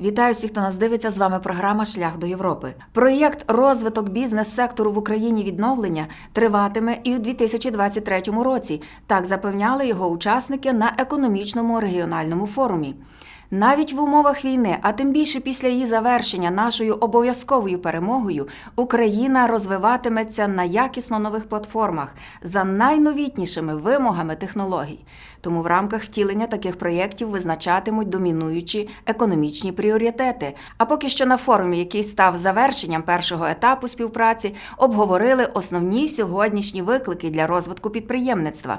Вітаю всіх, хто нас дивиться. З вами програма Шлях до Європи. Проєкт розвиток бізнес-сектору в Україні відновлення триватиме і у 2023 році. Так запевняли його учасники на економічному регіональному форумі. Навіть в умовах війни, а тим більше після її завершення нашою обов'язковою перемогою, Україна розвиватиметься на якісно нових платформах за найновітнішими вимогами технологій. Тому в рамках втілення таких проєктів визначатимуть домінуючі економічні пріоритети. А поки що на форумі, який став завершенням першого етапу співпраці, обговорили основні сьогоднішні виклики для розвитку підприємництва.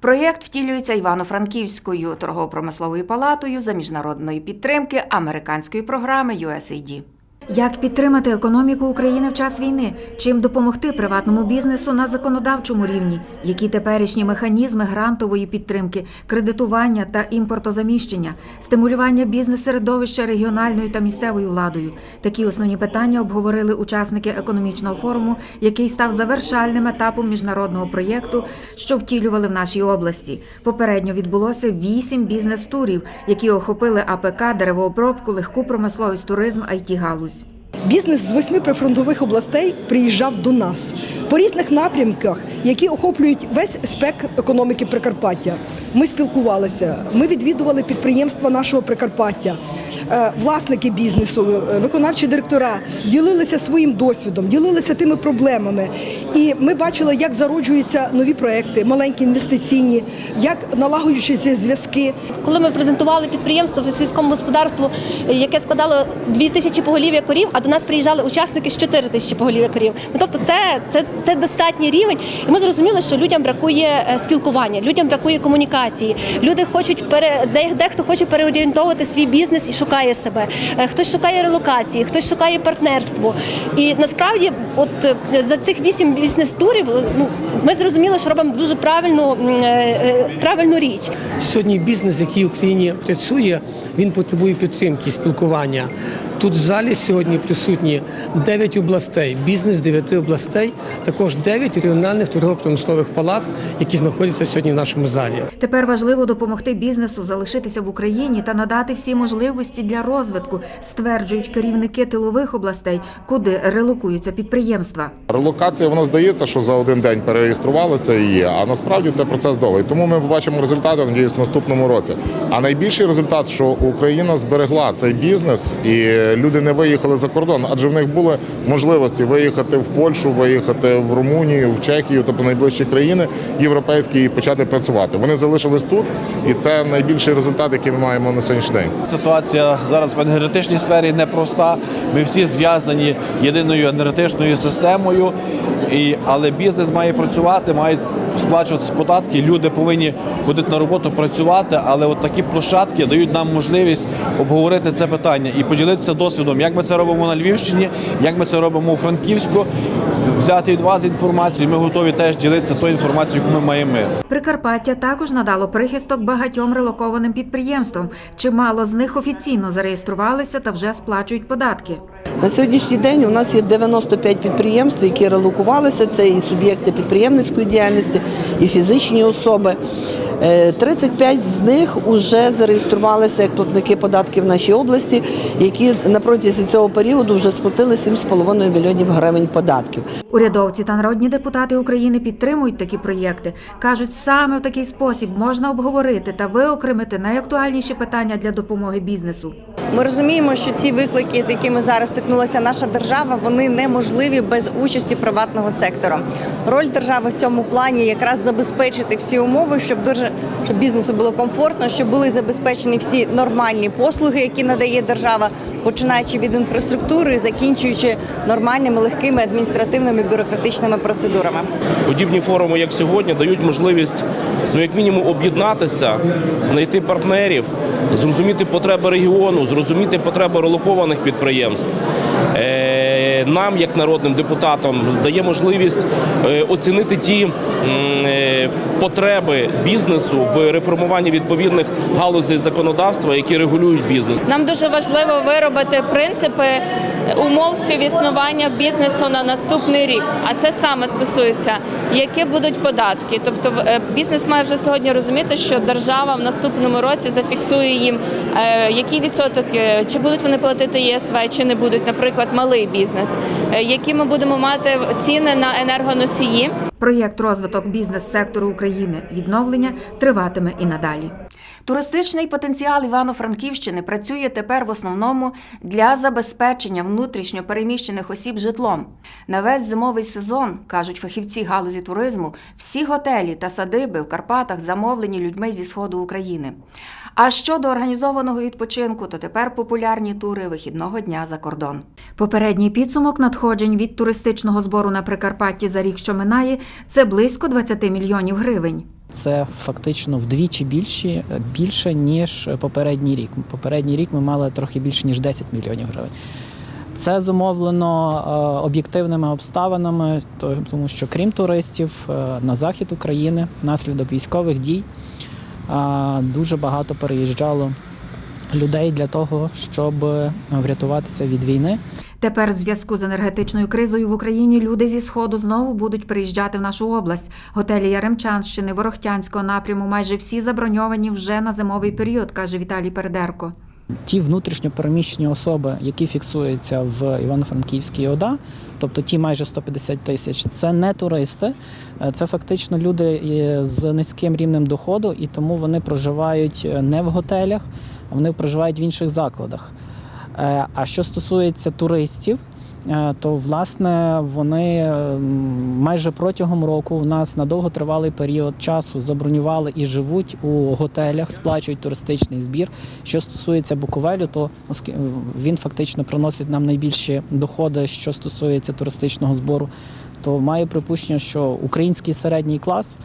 Проєкт втілюється Івано-Франківською торгово-промисловою палатою за міжнародної підтримки американської програми USAID. Як підтримати економіку України в час війни? Чим допомогти приватному бізнесу на законодавчому рівні? Які теперішні механізми грантової підтримки, кредитування та імпортозаміщення, стимулювання бізнес-середовища регіональною та місцевою владою? Такі основні питання обговорили учасники економічного форуму, який став завершальним етапом міжнародного проєкту, що втілювали в нашій області. Попередньо відбулося вісім бізнес-турів, які охопили АПК, деревообробку, легку промисловість, туризм, it галузь Бізнес з восьми прифронтових областей приїжджав до нас по різних напрямках, які охоплюють весь спектр економіки Прикарпаття. Ми спілкувалися, ми відвідували підприємства нашого Прикарпаття. Е, Власники бізнесу, е, виконавчі директора ділилися своїм досвідом, ділилися тими проблемами. І ми бачили, як зароджуються нові проекти, маленькі інвестиційні, як налагоджуються зв'язки. Коли ми презентували підприємство в сільському господарству, яке складало 2 тисячі поголів'я корів, а до нас приїжджали учасники з 4 тисячі поголів'я корів. Ну тобто, це, це, це достатній рівень, і ми зрозуміли, що людям бракує е, спілкування, людям бракує комунікації. Люди хочуть пере де- дехто хоче переорієнтовувати свій бізнес і шукає себе. Е, Хтось шукає релокації, хтось шукає партнерство. І насправді, от е, за цих вісім бізнес-турів, ну ми зрозуміли, що робимо дуже правильну, правильну річ. Сьогодні бізнес, який в Україні працює, він потребує підтримки, спілкування. Тут в залі сьогодні присутні 9 областей, бізнес 9 областей, також 9 регіональних торгово-промислових палат, які знаходяться сьогодні в нашому залі. Тепер важливо допомогти бізнесу залишитися в Україні та надати всі можливості для розвитку, стверджують керівники тилових областей, куди релокуються підприємства. Релокація воно здається, що за один день перереєструвалися і є. А насправді це процес довгий. Тому ми побачимо результати надіюсь в наступному році. А найбільший результат, що Україна зберегла цей бізнес, і люди не виїхали за кордон, адже в них були можливості виїхати в Польщу, виїхати в Румунію, в Чехію, тобто найближчі країни європейські, і почати працювати. Вони залишились тут, і це найбільший результат, який ми маємо на сьогоднішній день. Ситуація зараз в енергетичній сфері непроста. Ми всі зв'язані єдиною енергетичною системою, і, але бізнес має працювати, мають сплачуватися податки. Люди повинні ходити на роботу, працювати. Але от такі площадки дають нам можливість обговорити це питання і поділитися досвідом, як ми це робимо на Львівщині, як ми це робимо у Франківську. Взяти від вас інформацію. Ми готові теж ділитися тою інформацією, яку ми маємо. Прикарпаття також надало прихисток багатьом релокованим підприємствам. Чимало з них офіційно зареєструвалися та вже сплачують податки. На сьогоднішній день у нас є 95 підприємств, які релокувалися. Це і суб'єкти підприємницької діяльності, і фізичні особи. Е, 35 з них вже зареєструвалися як платники податків в нашій області, які на протязі цього періоду вже сплатили 7,5 мільйонів гривень податків. Урядовці та народні депутати України підтримують такі проєкти. кажуть, саме в такий спосіб можна обговорити та виокремити найактуальніші питання для допомоги бізнесу. Ми розуміємо, що ті виклики, з якими зараз стикнулася наша держава, вони неможливі без участі приватного сектору. Роль держави в цьому плані якраз забезпечити всі умови, щоб держа- щоб бізнесу було комфортно, щоб були забезпечені всі нормальні послуги, які надає держава, починаючи від інфраструктури, закінчуючи нормальними легкими адміністративними бюрократичними процедурами. Подібні форуми, як сьогодні, дають можливість, ну як мінімум, об'єднатися, знайти партнерів, зрозуміти потреби регіону, зрозуміти потреби релокованих підприємств. Е, Нам, як народним депутатам, дає можливість е, оцінити ті е, потреби бізнесу в реформуванні відповідних галузей законодавства, які регулюють бізнес. Нам дуже важливо виробити принципи умов співіснування бізнесу на наступний рік. А це саме стосується які будуть податки. Тобто е, бізнес має вже сьогодні розуміти, що держава в наступному році зафіксує їм, е, який відсоток, е, чи будуть вони платити ЄСВ, чи не будуть, наприклад, малий бізнес, які ми будемо мати ціни на енергоносії. Проєкт розвиток бізнес-сектору України відновлення триватиме і надалі. Туристичний потенціал Івано-Франківщини працює тепер в основному для забезпечення внутрішньо переміщених осіб житлом. На весь зимовий сезон, кажуть фахівці галузі туризму, всі готелі та садиби в Карпатах замовлені людьми зі сходу України. А щодо організованого відпочинку, то тепер популярні тури вихідного дня за кордон. Попередній підсумок надходжень від туристичного збору на Прикарпатті за рік, що минає, це близько 20 мільйонів гривень. Це фактично вдвічі більші, більше, ніж попередній рік. Попередній рік ми мали трохи більше, ніж 10 мільйонів гривень. Це зумовлено е, об'єктивними обставинами, тому що крім туристів, е, на захід України внаслідок військових дій е, дуже багато переїжджало людей для того, щоб врятуватися від війни. Тепер в зв'язку з енергетичною кризою в Україні люди зі сходу знову будуть приїжджати в нашу область. Готелі Яремчанщини, Ворохтянського напряму майже всі заброньовані вже на зимовий період, каже Віталій Передерко. Ті внутрішньо переміщені особи, які фіксуються в Івано-Франківській ОДА, тобто ті майже 150 тисяч, це не туристи, е, це фактично люди е, з низьким рівнем доходу, і тому вони проживають е, не в готелях, а вони проживають в інших закладах. Е, А що стосується туристів, е, то власне вони е, майже протягом року у нас на довготривалий період часу забронювали і живуть у готелях, сплачують туристичний збір. Що стосується Буковелю, то він фактично приносить нам найбільші доходи, що стосується туристичного збору. То маю припущення, що український середній клас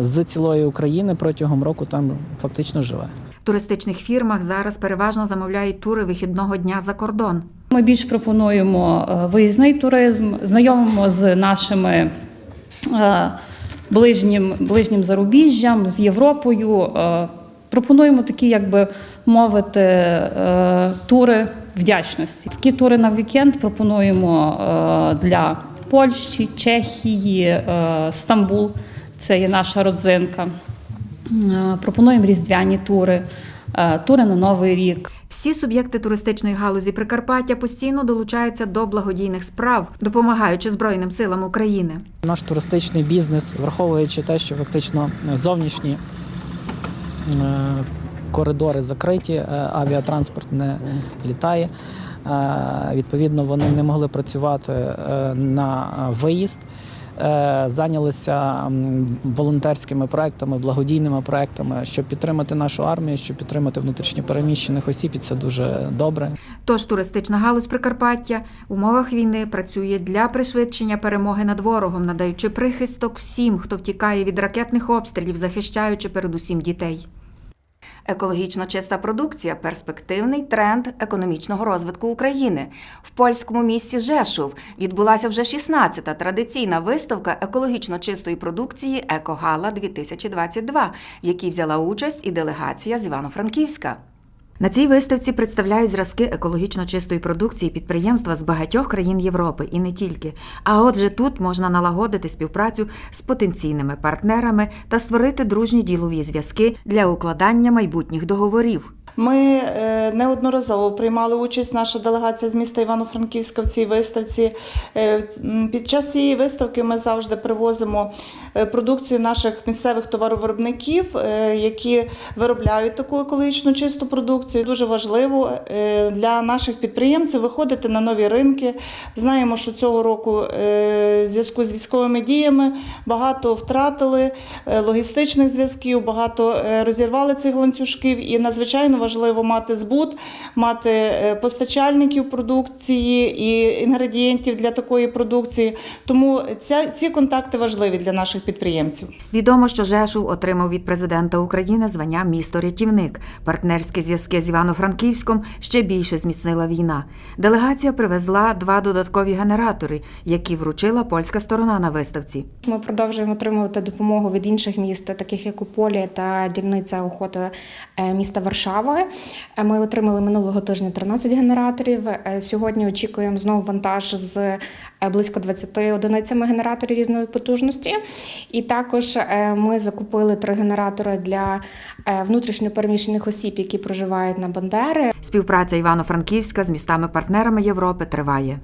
з цілої України протягом року там фактично живе. Туристичних фірмах зараз переважно замовляють тури вихідного дня за кордон. Ми більш пропонуємо е, виїзний туризм, знайомимо з нашими е, ближнім, ближнім зарубіжжям, з Європою. Е, Пропонуємо такі, як би мовити, тури вдячності. Такі тури на вікенд пропонуємо для Польщі, Чехії, Стамбул. Це є наша родзинка. Е, Пропонуємо різдвяні тури, е, тури на Новий рік. Всі суб'єкти туристичної галузі Прикарпаття постійно долучаються до благодійних справ, допомагаючи Збройним силам України. Наш туристичний бізнес, враховуючи те, що фактично зовнішні е, коридори закриті, авіатранспорт не літає. Відповідно, вони не могли працювати на виїзд. Е, Зайнялися волонтерськими проектами, благодійними проектами, щоб підтримати нашу армію, щоб підтримати внутрішньопереміщених осіб, і це дуже добре. Тож туристична галузь Прикарпаття в умовах війни працює для пришвидшення перемоги над ворогом, надаючи прихисток всім, хто втікає від ракетних обстрілів, захищаючи передусім дітей. Екологічно чиста продукція перспективний тренд економічного розвитку України. В польському місті Жешув відбулася вже 16-та традиційна виставка екологічно чистої продукції Екогала 2022, в якій взяла участь і делегація з Івано-Франківська. На цій виставці представляють зразки екологічно чистої продукції підприємства з багатьох країн Європи і не тільки. А отже, тут можна налагодити співпрацю з потенційними партнерами та створити дружні ділові зв'язки для укладання майбутніх договорів. Ми е, неодноразово приймали участь, наша делегація з міста Івано-Франківська в цій виставці. Е, Під час цієї виставки ми завжди привозимо е, продукцію наших місцевих товаровиробників, які виробляють таку екологічно чисту продукцію. Дуже важливо для наших підприємців виходити на нові ринки. Знаємо, що цього року в зв'язку з військовими діями багато втратили логістичних зв'язків, багато розірвали цих ланцюжків, і надзвичайно важливо мати збут, мати е, постачальників продукції і інгредієнтів для такої продукції. Тому ця, ці контакти важливі для наших підприємців. Відомо, що Жешув отримав від президента України звання місто-рятівник. Партнерські зв'язки з Івано-Франківськом ще більше зміцнила війна. Делегація привезла два додаткові генератори, які вручила польська сторона на виставці. Ми продовжуємо отримувати допомогу від інших міст, таких як Уполі та дільниця охоти е, міста Варшава. Допомоги. Е, Ми отримали минулого тижня 13 генераторів. Е, Сьогодні очікуємо знову вантаж з е, близько 20 одиницями генераторів різної потужності. І також ми закупили три генератори для внутрішньопереміщених осіб, які проживають на Бандери. Співпраця Івано-Франківська з містами-партнерами Європи триває.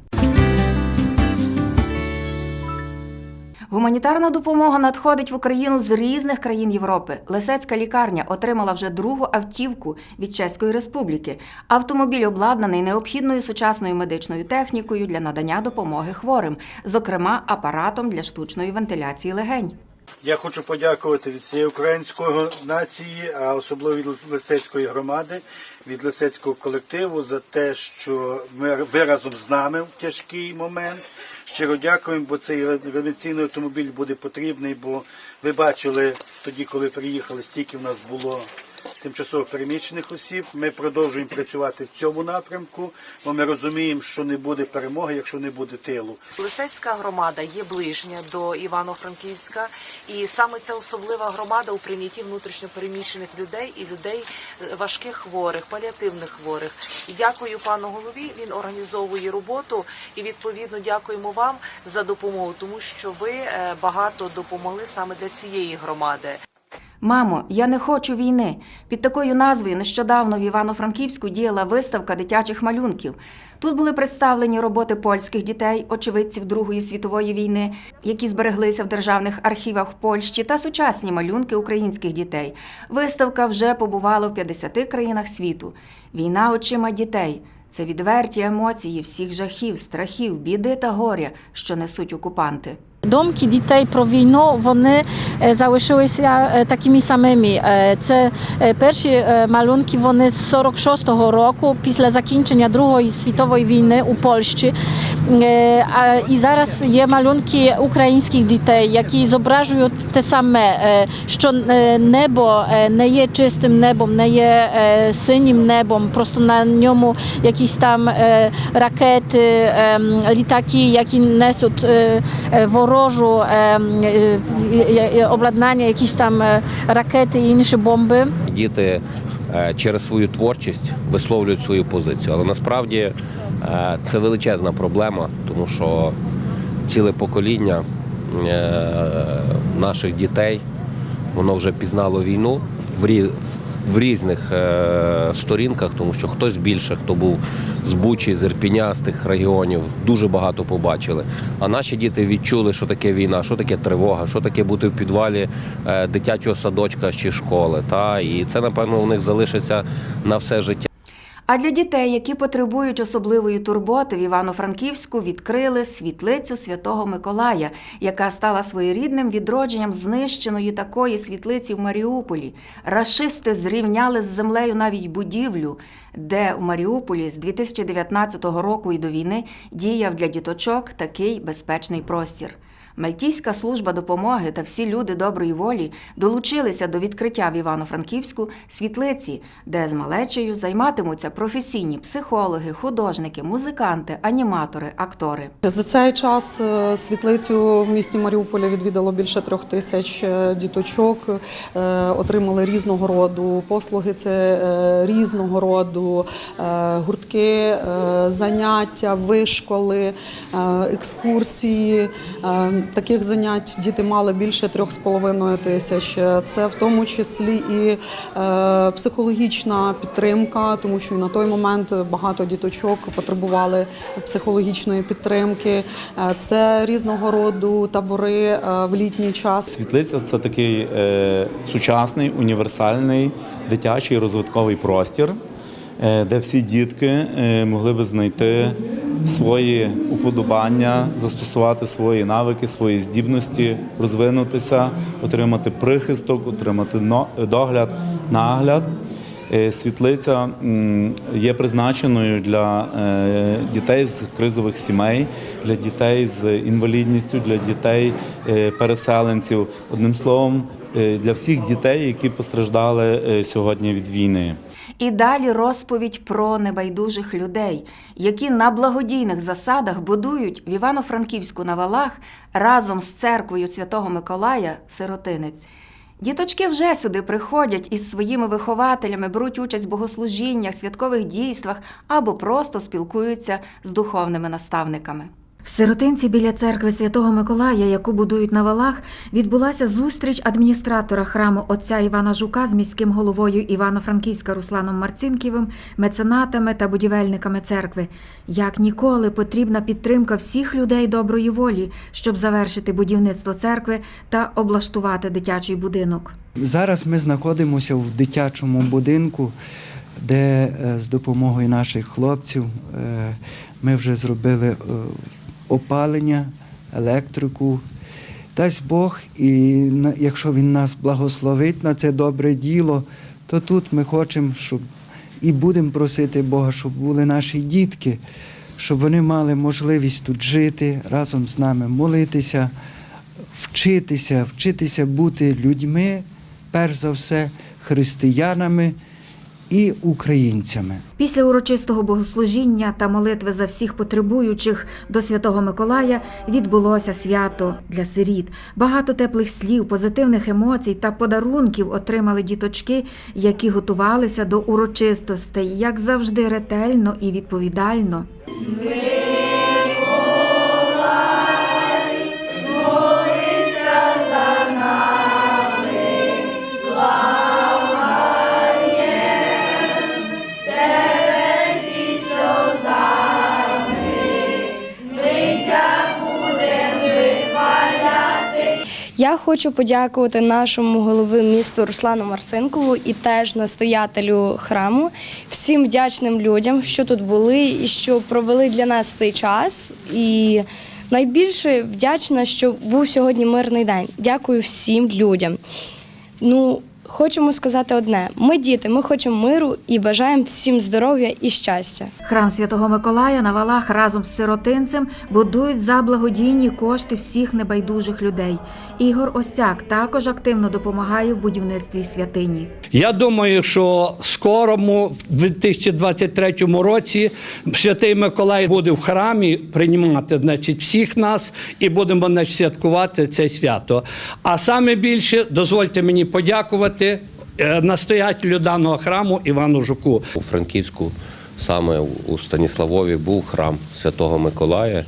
Гуманітарна допомога надходить в Україну з різних країн Європи. Лисецька лікарня отримала вже другу автівку від Чеської Республіки. Автомобіль обладнаний необхідною сучасною медичною технікою для надання допомоги хворим, зокрема апаратом для штучної вентиляції легень. Я хочу подякувати від всієї української нації, а особливо від Лисецької громади, від Лисецького колективу за те, що ми ви разом з нами в тяжкий момент. Щиро дякуємо, бо цей реанімаційний автомобіль буде потрібний, бо ви бачили тоді, коли приїхали, стільки в нас було тимчасово переміщених осіб. Ми продовжуємо працювати в цьому напрямку, бо ми розуміємо, що не буде перемоги, якщо не буде тилу. Лисецька громада є ближня до Івано-Франківська, і саме ця особлива громада у прийнятті внутрішньопереміщених людей і людей е, важких хворих, паліативних хворих. Дякую пану голові. Він організовує роботу і відповідно дякуємо вам за допомогу, тому що ви е, багато допомогли саме для цієї громади. Мамо, я не хочу війни. Під такою назвою нещодавно в Івано-Франківську діяла виставка дитячих малюнків. Тут були представлені роботи польських дітей, очевидців Другої світової війни, які збереглися в державних архівах Польщі, та сучасні малюнки українських дітей. Виставка вже побувала в 50 країнах світу. Війна очима дітей. Це відверті емоції всіх жахів, страхів, біди та горя, що несуть окупанти. Думки дітей про війну вони е, залишилися е, такими самими. Е, Це е, перші е, малюнки вони з 46-го року, після закінчення Другої світової війни у Польщі. Е, а І зараз є малюнки українських дітей, які зображують те саме, е, що е, небо е, не є чистим небом, не є е, синім небом, просто на ньому якісь там е, ракети, е, літаки, які несуть е, е, ворожу е, е, е, обладнання, якісь там ракети і інші бомби. Діти через свою творчість висловлюють свою позицію. Але насправді це величезна проблема, тому що ціле покоління наших дітей воно вже пізнало війну в в різних е, сторінках, тому що хтось більше, хто був з Бучі, з Ірпіня, з тих регіонів, дуже багато побачили. А наші діти відчули, що таке війна, що таке тривога, що таке бути в підвалі е, дитячого садочка чи школи. Та? І це, напевно, у них залишиться на все життя. А для дітей, які потребують особливої турботи, в Івано-Франківську відкрили світлицю Святого Миколая, яка стала своєрідним відродженням знищеної такої світлиці в Маріуполі. Рашисти зрівняли з землею навіть будівлю, де в Маріуполі з 2019 року і до війни діяв для діточок такий безпечний простір. Мальтійська служба допомоги та всі люди доброї волі долучилися до відкриття в Івано-Франківську світлиці, де з малечею займатимуться професійні психологи, художники, музиканти, аніматори, актори. За цей час е, світлицю в місті Маріуполя відвідало більше трьох тисяч е, діточок, е, отримали різного роду послуги. Це різного роду гуртки, заняття, вишколи, екскурсії. Таких занять діти мали більше трьох з половиною тисяч. Це в тому числі і е, психологічна підтримка, тому що на той момент багато діточок потребували психологічної підтримки. Е, Це різного роду табори е, в літній час. Світлиця це такий сучасний, універсальний дитячий розвитковий простір, де всі дітки могли би знайти свої уподобання, застосувати свої навики, свої здібності, розвинутися, отримати прихисток, отримати догляд, нагляд. Е, Світлиця є призначеною для е, дітей з кризових сімей, для дітей з інвалідністю, для дітей е, переселенців. Одним словом, для всіх дітей, які постраждали е, сьогодні від війни. І далі розповідь про небайдужих людей, які на благодійних засадах будують в Івано-Франківську на валах разом з церквою Святого Миколая сиротинець. Діточки вже сюди приходять із своїми вихователями, беруть участь в богослужіннях, святкових дійствах або просто спілкуються з духовними наставниками. В сиротинці біля церкви Святого Миколая, яку будують на валах, відбулася зустріч адміністратора храму отця Івана Жука з міським головою Івано-Франківська Русланом Марцинківим, меценатами та будівельниками церкви. Як ніколи потрібна підтримка всіх людей доброї волі, щоб завершити будівництво церкви та облаштувати дитячий будинок. Зараз ми знаходимося в дитячому будинку, де е, з допомогою наших хлопців е, ми вже зробили е, опалення, електрику. Дасть Бог, і якщо Він нас благословить на це добре діло, то тут ми хочемо, щоб і будемо просити Бога, щоб були наші дітки, щоб вони мали можливість тут жити, разом з нами молитися, вчитися, вчитися бути людьми, перш за все, християнами і українцями. Після урочистого богослужіння та молитви за всіх потребуючих до Святого Миколая відбулося свято для сиріт. Багато теплих слів, позитивних емоцій та подарунків отримали діточки, які готувалися до урочистостей, як завжди, ретельно і відповідально. Я хочу подякувати нашому голові місту Руслану Марцинкову і теж настоятелю храму, всім вдячним людям, що тут були і що провели для нас цей час. І найбільше вдячна, що був сьогодні мирний день. Дякую всім людям. Ну, хочемо сказати одне: ми діти, ми хочемо миру і бажаємо всім здоров'я і щастя. Храм Святого Миколая на валах разом з сиротинцем будують за благодійні кошти всіх небайдужих людей. Ігор Остяк також активно допомагає в будівництві святині. Я думаю, що скорому, в 2023 році, святий Миколай буде в храмі приймати значить, всіх нас і будемо значить, святкувати це свято. А саме більше дозвольте мені подякувати е, настоятелю даного храму Івану Жуку. У Франківську саме у Станіславові був храм Святого Миколая.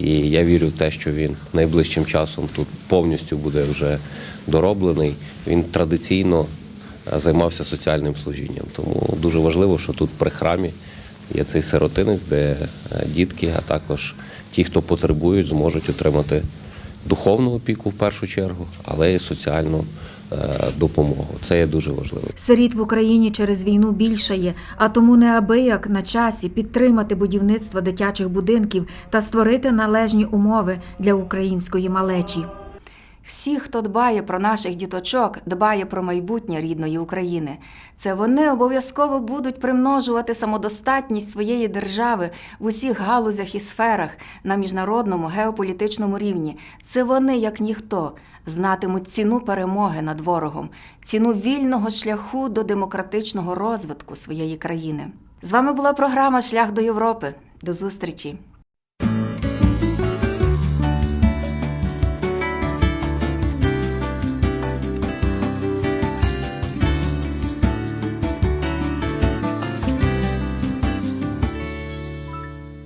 І я вірю в те, що він найближчим часом тут повністю буде вже дороблений. Він традиційно е, займався соціальним служінням. Тому дуже важливо, що тут при храмі є цей сиротинець, де е, дітки, а також ті, хто потребують, зможуть отримати духовну опіку в першу чергу, але і соціальну допомогу. Це є дуже важливо. Сиріт в Україні через війну більшає, а тому неабияк на часі підтримати будівництво дитячих будинків та створити належні умови для української малечі. Всі, хто дбає про наших діточок, дбає про майбутнє рідної України. Це вони обов'язково будуть примножувати самодостатність своєї держави в усіх галузях і сферах на міжнародному геополітичному рівні. Це вони, як ніхто, знатимуть ціну перемоги над ворогом, ціну вільного шляху до демократичного розвитку своєї країни. З вами була програма Шлях до Європи. До зустрічі!